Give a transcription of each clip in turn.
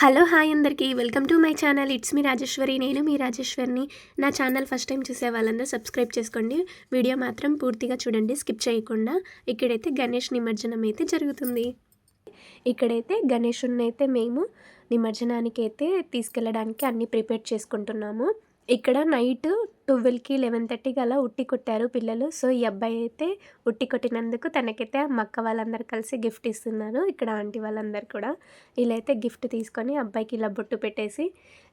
Hello hi అందరికీ welcome to my channel. It's me Rajeshwari నేను మీ రాజేశ్వరిని. నా ఛానల్ ఫస్ట్ టైం చూసే వాళ్ళందరూ సబ్స్క్రైబ్ చేసుకోండి. వీడియో మాత్రం పూర్తిగా చూడండి స్కిప్ చేయకుండా. ఇక్కడైతే గణేష్ నిమజ్జనం అయితే జరుగుతుంది. ఇక్కడైతే గణేషుని అయితే మేము నిమజ్జనానికి అయితే తీసుకెళ్ళడానికి అన్నీ ప్రిపేర్ చేసుకుంటున్నాము. ఇక్కడ నైట్ ట్వెల్వ్కి లెవెన్ థర్టీకి అలా ఉట్టి కొట్టారు పిల్లలు. సో ఈ అబ్బాయి అయితే ఉట్టి కొట్టినందుకు తనకైతే ఆ అక్క వాళ్ళందరూ కలిసి గిఫ్ట్ ఇస్తున్నారు. ఇక్కడ ఆంటీ వాళ్ళందరూ కూడా ఇలా అయితే గిఫ్ట్ తీసుకొని అబ్బాయికి ఇలా బొట్టు పెట్టేసి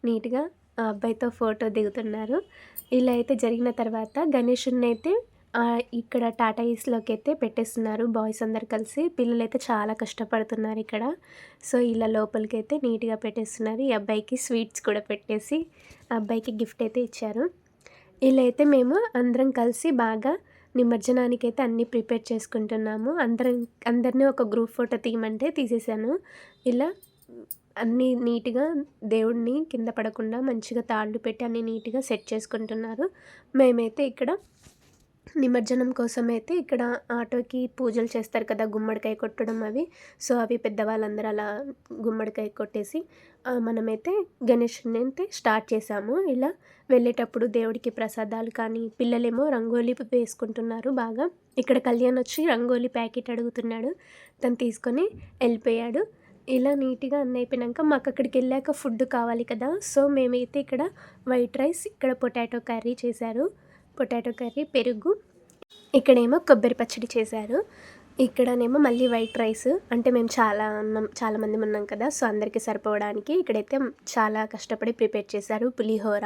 నీట్గా ఆ అబ్బాయితో ఫోటో దిగుతున్నారు. ఇలా అయితే జరిగిన తర్వాత గణేషుని అయితే ఇక్కడ టాటా ఈస్లోకి అయితే పెట్టేస్తున్నారు బాయ్స్ అందరు కలిసి. పిల్లలు అయితే చాలా కష్టపడుతున్నారు ఇక్కడ. సో ఇలా లోపలికి అయితే నీట్గా పెట్టేస్తున్నారు. ఈ అబ్బాయికి స్వీట్స్ కూడా పెట్టేసి ఆ అబ్బాయికి గిఫ్ట్ అయితే ఇచ్చారు. ఇలా అయితే మేము అందరం కలిసి బాగా నిమజ్జనానికి అయితే అన్నీ ప్రిపేర్ చేసుకుంటున్నాము. అందరం అందరినీ ఒక గ్రూప్ ఫోటో తీయమంటే తీసేసాను. ఇలా అన్నీ నీట్గా దేవుడిని కింద పడకుండా మంచిగా తాళ్ళు పెట్టి అన్నీ నీట్గా సెట్ చేసుకుంటున్నారు. మేమైతే ఇక్కడ నిమజ్జనం కోసం అయితే ఇక్కడ ఆటోకి పూజలు చేస్తారు కదా గుమ్మడికాయ కొట్టడం అవి. సో అవి పెద్దవాళ్ళందరూ అలా గుమ్మడికాయ కొట్టేసి మనమైతే గణేష్ని అయితే స్టార్ట్ చేసాము. ఇలా వెళ్ళేటప్పుడు దేవుడికి ప్రసాదాలు కానీ పిల్లలేమో రంగోలీ వేసుకుంటున్నారు బాగా. ఇక్కడ కళ్యాణ్ వచ్చి రంగోలీ ప్యాకెట్ అడుగుతున్నాడు. తను తీసుకొని వెళ్ళిపోయాడు. ఇలా నీట్గా అన్నీ అయిపోయినాక మాకు అక్కడికి వెళ్ళాక ఫుడ్ కావాలి కదా. సో మేమైతే ఇక్కడ వైట్ రైస్ ఇక్కడ పొటాటో కర్రీ చేశారు. పొటాటో కర్రీ పెరుగు. ఇక్కడేమో కొబ్బరి పచ్చడి చేశారు. ఇక్కడనేమో మళ్ళీ వైట్ రైస్. అంటే మేము చాలా ఉన్నాం చాలామంది ఉన్నాం కదా సో అందరికీ సరిపోవడానికి ఇక్కడైతే చాలా కష్టపడి ప్రిపేర్ చేశారు పులిహోర.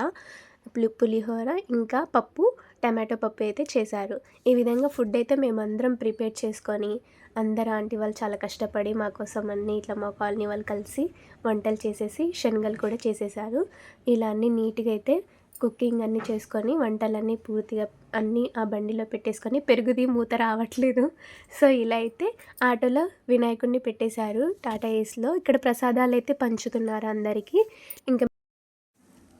పులి పులిహోర ఇంకా పప్పు టమాటో పప్పు అయితే చేశారు. ఈ విధంగా ఫుడ్ అయితే మేము అందరం ప్రిపేర్ చేసుకొని అందరు ఆంటీ వాళ్ళు చాలా కష్టపడి మా కోసం అన్ని ఇట్లా మా కాలనీ వాళ్ళు కలిసి వంటలు చేసేసి శనగలు కూడా చేసేసారు ఇలా అన్నీ నీట్గా అయితే కుకింగ్ అన్నీ చేసుకొని వంటలన్నీ పూర్తిగా అన్నీ ఆ బండిలో పెట్టేసుకొని పెరుగుది మూత రావట్లేదు. సో ఇలా అయితే ఆటోలో వినాయకుడిని పెట్టేశారు. టాటా ఏస్లో. ఇక్కడ ప్రసాదాలు అయితే పంచుతున్నారు అందరికీ. ఇంకా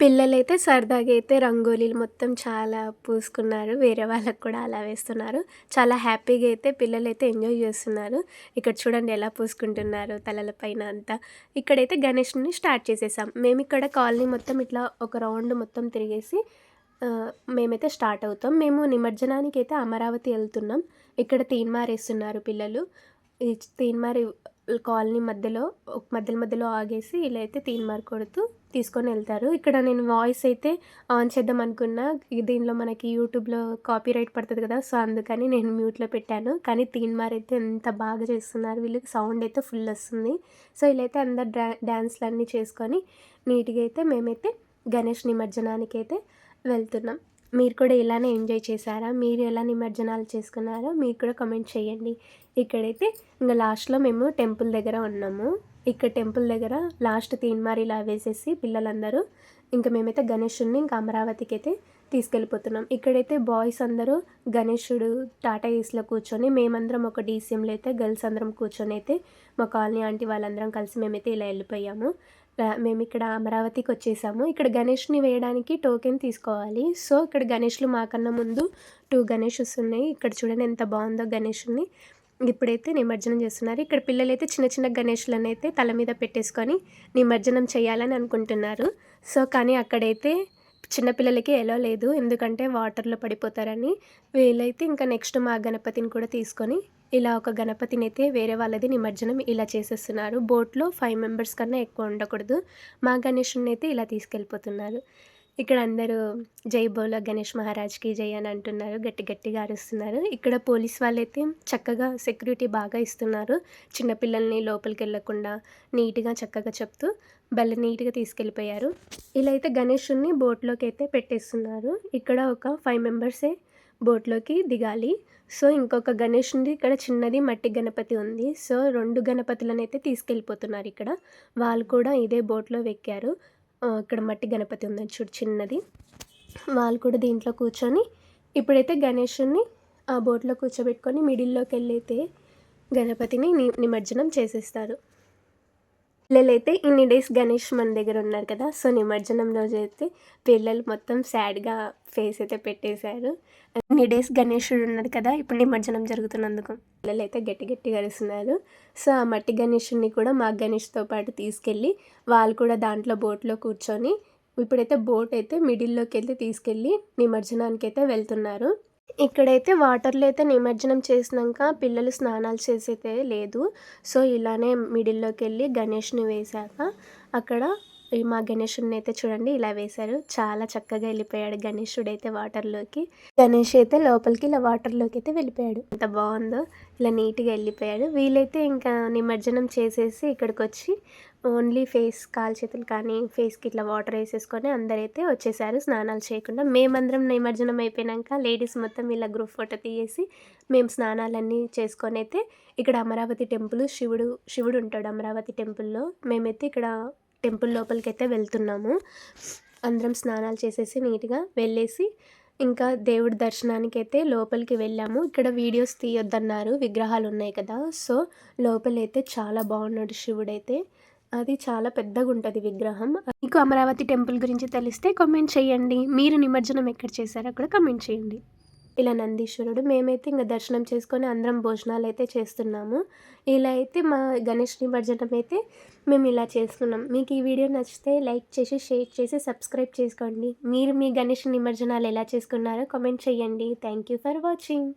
పిల్లలైతే సరదాగా అయితే రంగోలీలు మొత్తం చాలా పూసుకున్నారు. వేరే వాళ్ళకు కూడా అలా వేస్తున్నారు. చాలా హ్యాపీగా అయితే పిల్లలు అయితే ఎంజాయ్ చేస్తున్నారు. ఇక్కడ చూడండి ఎలా పూసుకుంటున్నారు తలల పైన అంతా. ఇక్కడైతే గణేష్ని స్టార్ట్ చేసేసాం. మేము ఇక్కడ కాలనీ మొత్తం ఇట్లా ఒక రౌండ్ మొత్తం తిరిగేసి మేమైతే స్టార్ట్ అవుతాం. మేము నిమజ్జనానికి అయితే అమరావతి వెళ్తున్నాం. ఇక్కడ తీన్మారేస్తున్నారు పిల్లలు. ఈ కాలనీ మధ్యలో మధ్యలో మధ్యలో ఆగేసి ఇలా అయితే తీన్మార్ కొడుతూ తీసుకొని వెళ్తారు ఇక్కడ నేను వాయిస్ అయితే ఆన్ చేద్దాం అనుకున్నా. దీనిలో మనకి యూట్యూబ్లో కాపీ రైట్ పడుతుంది కదా సో అందుకని నేను మ్యూట్లో పెట్టాను. కానీ తీన్మార్ అయితే ఎంత బాగా చేస్తున్నారు వీళ్ళకి సౌండ్ అయితే ఫుల్ వస్తుంది. సో ఇలా అయితే అందరు డ్రా డ్యాన్స్లు అన్నీ చేసుకొని నీట్గా అయితే మేమైతే గణేష్ నిమజ్జనానికి అయితే వెళ్తున్నాం. మీరు కూడా ఇలానే ఎంజాయ్ చేశారా? మీరు ఎలా నిమజ్జనాలు చేసుకున్నారో మీరు కూడా కమెంట్ చేయండి. ఇక్కడైతే ఇంకా లాస్ట్లో మేము టెంపుల్ దగ్గర ఉన్నాము. ఇక్కడ టెంపుల్ దగ్గర లాస్ట్ తీన్మార్ ఇలా వేసేసి పిల్లలందరూ ఇంకా మేమైతే గణేషుడిని ఇంకా అమరావతికి అయితే తీసుకెళ్ళిపోతున్నాం. ఇక్కడైతే బాయ్స్ అందరూ గణేషుడు టాటా ఏస్లో కూర్చొని మేమందరం ఒక డీసీఎంలో అయితే గర్ల్స్ అందరం కూర్చొని అయితే మా కాలనీ ఆంటీ వాళ్ళందరం కలిసి మేమైతే ఇలా వెళ్ళిపోయాము. మేము ఇక్కడ అమరావతికి వచ్చేసాము. ఇక్కడ గణేష్ని వేయడానికి టోకెన్ తీసుకోవాలి. సో ఇక్కడ గణేష్లు మాకన్నా ముందు టూ గణేషస్ ఉన్నాయి. ఇక్కడ చూడండి ఎంత బాగుందో గణేషుని. ఇప్పుడైతే నిమజ్జనం చేస్తున్నారు. ఇక్కడ పిల్లలైతే చిన్న చిన్న గణేష్లను అయితే తల మీద పెట్టేసుకొని నిమజ్జనం చేయాలని అనుకుంటున్నారు. సో కానీ అక్కడైతే చిన్నపిల్లలకి ఎలా లేదు ఎందుకంటే వాటర్లో పడిపోతారని. వీలైతే ఇంకా నెక్స్ట్ మా గణపతిని కూడా తీసుకొని ఇలా ఒక గణపతిని అయితే వేరే వాళ్ళది నిమజ్జనం ఇలా చేసేస్తున్నారు. బోట్లో ఫైవ్ మెంబర్స్ కన్నా ఎక్కువ ఉండకూడదు. మా గణేషుని అయితే ఇలా తీసుకెళ్ళిపోతున్నారు. ఇక్కడ అందరూ జై బోలో గణేష్ మహారాజ్కి జై అని అంటున్నారు గట్టి గట్టిగా అరుస్తున్నారు. ఇక్కడ పోలీస్ వాళ్ళైతే చక్కగా సెక్యూరిటీ బాగా ఇస్తున్నారు. చిన్నపిల్లల్ని లోపలికి వెళ్ళకుండా నీట్గా చక్కగా చెప్తూ భలే నీట్గా తీసుకెళ్ళిపోయారు. ఇలా అయితే గణేషుని బోట్లోకి అయితే పెట్టేస్తున్నారు. ఇక్కడ ఒక ఫైవ్ మెంబర్సే బోట్లోకి దిగాలి. సో ఇంకొక గణేషుని ఇక్కడ చిన్నది మట్టి గణపతి ఉంది. సో రెండు గణపతులను అయితే తీసుకెళ్ళిపోతున్నారు ఇక్కడ. వాళ్ళు కూడా ఇదే బోట్లో వెక్కారు. ఇక్కడ మట్టి గణపతి ఉంది చూడు చిన్నది. వాళ్ళు కూడా దీంట్లో కూర్చొని ఇప్పుడైతే గణేషుని ఆ బోట్లో కూర్చోబెట్టుకొని మిడిల్లోకి వెళ్ళైతే గణపతిని ని నిమజ్జనం చేసేస్తారు. పిల్లలైతే ఇన్ని డేస్ గణేష్ మన దగ్గర ఉన్నారు కదా సో నిమజ్జనం రోజు అయితే పిల్లలు మొత్తం సాడ్గా ఫేస్ అయితే పెట్టేశారు. ఇన్ని డేస్ గణేషుడు ఉన్నాడు కదా ఇప్పుడు నిమజ్జనం జరుగుతున్నందుకు. పిల్లలు అయితే గట్టి గట్టి కలుస్తున్నారు సో ఆ మట్టి గణేషుడిని కూడా మా గణేష్తో పాటు తీసుకెళ్ళి వాళ్ళు కూడా దాంట్లో బోట్లో కూర్చొని ఇప్పుడైతే బోట్ అయితే మిడిల్లోకి వెళ్ళి తీసుకెళ్ళి నిమజ్జనానికి అయితే వెళ్తున్నారు. ఇక్కడైతే వాటర్లో అయితే నిమజ్జనం చేసినాక పిల్లలు స్నానాలు చేసైతే లేదు. సో ఇలానే మిడిల్లోకి వెళ్ళి గణేష్ని వేశాక అక్కడ మా గణేషుడిని అయితే చూడండి ఇలా వేశారు. చాలా చక్కగా వెళ్ళిపోయాడు గణేషుడు అయితే వాటర్లోకి. గణేష్ అయితే లోపలికి ఇలా వాటర్లోకి అయితే వెళ్ళిపోయాడు. ఎంత బాగుందో ఇలా నీట్గా వెళ్ళిపోయాడు. వీలైతే ఇంకా నిమజ్జనం చేసేసి ఇక్కడికి వచ్చి ఓన్లీ ఫేస్ కాలు చేతులు కానీ ఫేస్కి ఇట్లా వాటర్ వేసేసుకొని అందరైతే వచ్చేసారు స్నానాలు చేయకుండా. మేమందరం నిమజ్జనం అయిపోయాక లేడీస్ మొత్తం ఇలా గ్రూప్ ఫోటో తీసేసి మేము స్నానాలన్నీ చేసుకొని అయితే ఇక్కడ అమరావతి టెంపుల్ శివుడు శివుడు ఉంటాడు అమరావతి టెంపుల్లో. మేమైతే ఇక్కడ టెంపుల్ లోపలికి అయితే వెళ్తున్నాము. అందరం స్నానాలు చేసేసి నీట్గా వెళ్ళేసి ఇంకా దేవుడి దర్శనానికి అయితే లోపలికి వెళ్ళాము. ఇక్కడ వీడియోస్ తీయొద్దన్నారు. విగ్రహాలు ఉన్నాయి కదా. సో లోపలైతే చాలా బాగున్నాడు శివుడైతే. అది చాలా పెద్దగా ఉంటుంది విగ్రహం. మీకు అమరావతి టెంపుల్ గురించి తెలిస్తే కామెంట్ చేయండి. మీరు నిమజ్జనం ఎక్కడ చేశారో కూడా కామెంట్ చేయండి. ఇలా నందీశ్వరుడు మేమైతే ఇంకా దర్శనం చేసుకొని అందరం భోజనాలు అయితే చేస్తున్నాము. ఇలా అయితే మా గణేష్ నిమజ్జనం అయితే మేము ఇలా చేసుకున్నాం. మీకు ఈ వీడియో నచ్చితే లైక్ చేసి షేర్ చేసి సబ్స్క్రైబ్ చేసుకోండి. మీరు మీ గణేష్ నిమజ్జనాలు ఎలా చేసుకున్నారో కామెంట్ చేయండి. Thank you for watching.